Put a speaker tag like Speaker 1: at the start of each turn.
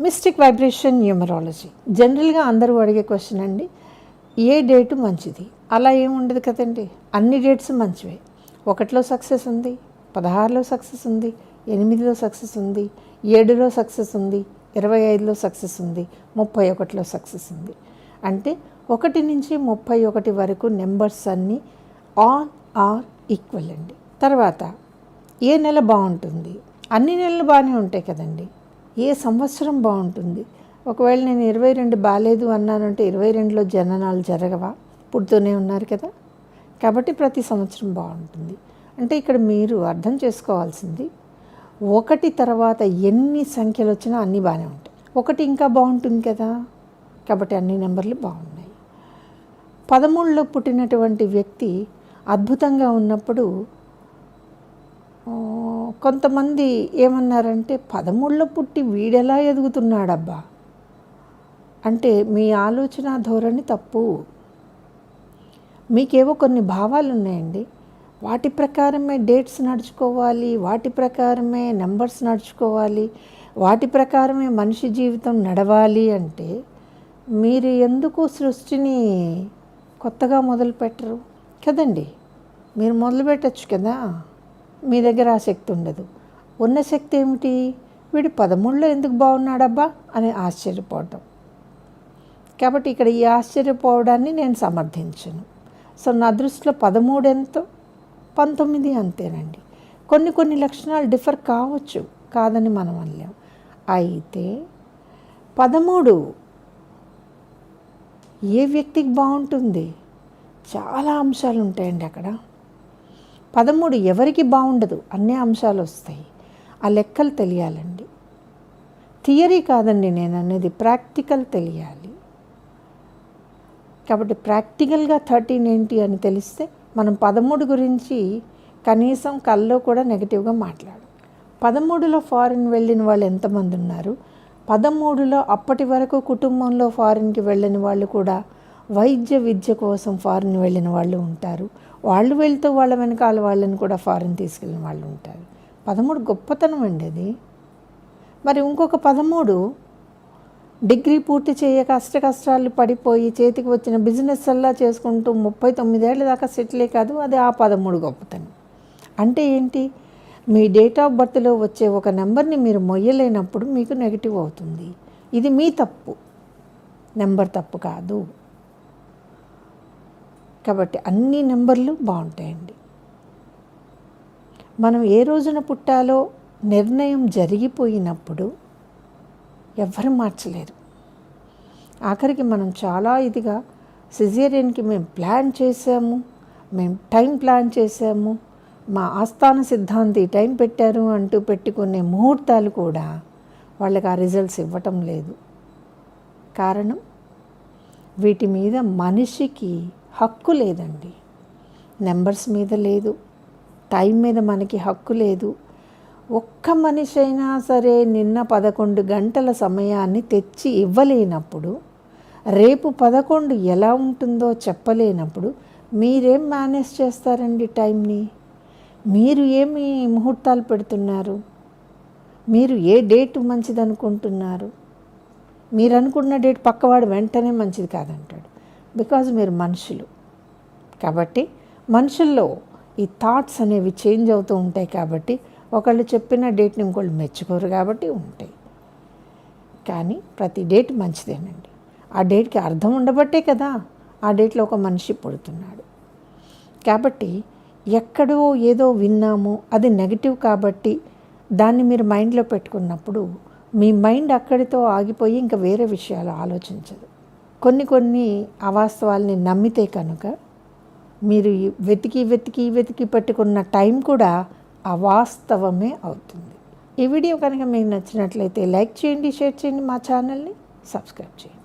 Speaker 1: Mystic vibration numerology జనరల్గా అందరూ అడిగే క్వశ్చన్ అండి ఏ డేటు మంచిది? అలా ఏముండదు కదండి. అన్ని డేట్స్ మంచివే. ఒకటిలో సక్సెస్ ఉంది పదహారులో సక్సెస్ ఉంది ఎనిమిదిలో సక్సెస్ ఉంది ఏడులో సక్సెస్ ఉంది ఇరవై ఐదులో సక్సెస్ ఉంది ముప్పై ఒకటిలో సక్సెస్ ఉంది. అంటే ఒకటి నుంచి ముప్పై ఒకటి వరకు నెంబర్స్ అన్నీ ఆన్ ఆర్ ఈక్వల్ అండి. తర్వాత ఏ నెల బాగుంటుంది? అన్ని నెలలు బాగానే ఉంటాయి కదండి. ఏ సంవత్సరం బాగుంటుంది? ఒకవేళ నేను ఇరవై రెండు బాగాలేదు అన్నానంటే ఇరవై రెండులో జననాలు జరగవా? పుడుతూనే ఉన్నారు కదా. కాబట్టి ప్రతి సంవత్సరం బాగుంటుంది. అంటే ఇక్కడ మీరు అర్థం చేసుకోవాల్సింది ఒకటి తర్వాత ఎన్ని సంఖ్యలు వచ్చినా అన్నీ బాగానే ఉంటాయి. ఒకటి ఇంకా బాగుంటుంది కదా. కాబట్టి అన్ని నెంబర్లు బాగున్నాయి. పదమూడులో పుట్టినటువంటి వ్యక్తి అద్భుతంగా ఉన్నప్పుడు కొంతమంది ఏమన్నారంటే పదమూడులో పుట్టి వీడెలా ఎదుగుతున్నాడబ్బా? అంటే మీ ఆలోచన ధోరణి తప్పు. మీకేవో కొన్ని భావాలు ఉన్నాయండి వాటి ప్రకారమే డేట్స్ నడుచుకోవాలి వాటి ప్రకారమే నెంబర్స్ నడుచుకోవాలి వాటి ప్రకారమే మనిషి జీవితం నడవాలి అంటే మీరు ఎందుకు సృష్టిని కొత్తగా మొదలు పెట్టరు కదండి? మీరు మొదలు పెట్టచ్చు కదా? మీ దగ్గర ఆ శక్తి ఉండదు. ఉన్న శక్తి ఏమిటి? వీడు పదమూడులో ఎందుకు బాగున్నాడబ్బా? అని ఆశ్చర్యపోవటం. కాబట్టి ఇక్కడ ఈ ఆశ్చర్యపోవడాన్ని నేను సమర్థించను. సో నా దృష్టిలో పదమూడు ఎంతో? పంతొమ్మిది అంతేనండి. కొన్ని కొన్ని లక్షణాలు డిఫర్ కావచ్చు కాదని మనం అనలేం. అయితే పదమూడు ఏ వ్యక్తికి బాగుంటుంది? చాలా అంశాలు ఉంటాయండి అక్కడ. పదమూడు ఎవరికి బాగుండదు? అన్ని అంశాలు వస్తాయి. ఆ లెక్కలు తెలియాలండి. థియరీ కాదండి నేను అనేది ప్రాక్టికల్ తెలియాలి. కాబట్టి ప్రాక్టికల్గా థర్టీన్ ఏంటి అని తెలిస్తే మనం పదమూడు గురించి కనీసం కల్లో కూడా నెగిటివ్గా మాట్లాడు పదమూడులో ఫారిన్ వెళ్ళిన వాళ్ళు ఎంతమంది ఉన్నారు? పదమూడులో అప్పటి వరకు కుటుంబంలో ఫారిన్కి వెళ్ళిన వాళ్ళు కూడా వైద్య విద్య కోసం ఫారిన్ వెళ్ళిన వాళ్ళు ఉంటారు. వాళ్ళు వెళ్తూ వాళ్ళ వెనకాల వాళ్ళని కూడా ఫారిన్ తీసుకెళ్ళిన వాళ్ళు ఉంటారు. పదమూడు గొప్పతనం అండి అది. మరి ఇంకొక పదమూడు డిగ్రీ పూర్తి చేయక అష్ట కష్టాలు పడిపోయి చేతికి వచ్చిన బిజినెస్ అల్లా చేసుకుంటూ ముప్పై తొమ్మిదేళ్ళ దాకా సెటిలే కాదు అది ఆ పదమూడు గొప్పతనం. అంటే ఏంటి? మీ డేట్ ఆఫ్ బర్త్లో వచ్చే ఒక నెంబర్ని మీరు మొయ్యలేనప్పుడు మీకు నెగిటివ్ అవుతుంది. ఇది మీ తప్పు. నెంబర్ తప్పు కాదు. కాబట్టి అన్ని నెంబర్లు బాగుంటాయండి. మనం ఏ రోజున పుట్టాలో నిర్ణయం జరిగిపోయినప్పుడు ఎవ్వరు మార్చలేరు. ఆఖరికి మనం చాలా ఇదిగా సిజేరియన్కి మేము ప్లాన్ చేసాము మేము టైం ప్లాన్ చేసాము మా ఆస్థాన సిద్ధాంతి టైం పెట్టారు అంటూ పెట్టుకునే ముహూర్తాలు కూడా వాళ్ళకి ఆ రిజల్ట్స్ ఇవ్వటం లేదు. కారణం వీటి మీద మనిషికి హక్కు లేదండి. నెంబర్స్ మీద లేదు. టైం మీద మనకి హక్కు లేదు. ఒక్క మనిషి అయినా సరే నిన్న పదకొండు గంటల సమయాన్ని తెచ్చి ఇవ్వలేనప్పుడు రేపు పదకొండు ఎలా ఉంటుందో చెప్పలేనప్పుడు మీరేం మేనేజ్ చేస్తారండి టైంని? మీరు ఏమి ముహూర్తాలు పెడుతున్నారు? మీరు ఏ డేట్ మంచిది అనుకుంటున్నారు మీరు అనుకున్న డేట్ పక్కవాడు వెంటనే మంచిది కాదంటాడు. బికాజ్ మీరు మనుషులు. కాబట్టి మనుషుల్లో ఈ థాట్స్ అనేవి చేంజ్ అవుతూ ఉంటాయి కాబట్టి ఒకళ్ళు చెప్పిన డేట్ని ఇంకోళ్ళు మెచ్చుకోరు కాబట్టి ఉంటాయి. కానీ ప్రతి డేట్ మంచిదేనండి. ఆ డేట్కి అర్థం ఉండబట్టే కదా ఆ డేట్లో ఒక మనిషి పుడుతున్నాడు. కాబట్టి ఎక్కడో ఏదో విన్నాము అది నెగిటివ్ కాబట్టి దాన్ని మీరు మైండ్లో పెట్టుకున్నప్పుడు మీ మైండ్ అక్కడితో ఆగిపోయి ఇంకా వేరే విషయాలు ఆలోచించదు. కొన్ని కొన్ని అవాస్తవాల్ని నమ్మితే కనుక మీరు వెతికి వెతికి వెతికి పట్టుకున్న టైం కూడా అవాస్తవమే అవుతుంది. ఈ వీడియో కనుక మీకు నచ్చినట్లయితే లైక్ చేయండి షేర్ చేయండి మా ఛానల్ని సబ్స్క్రైబ్ చేయండి.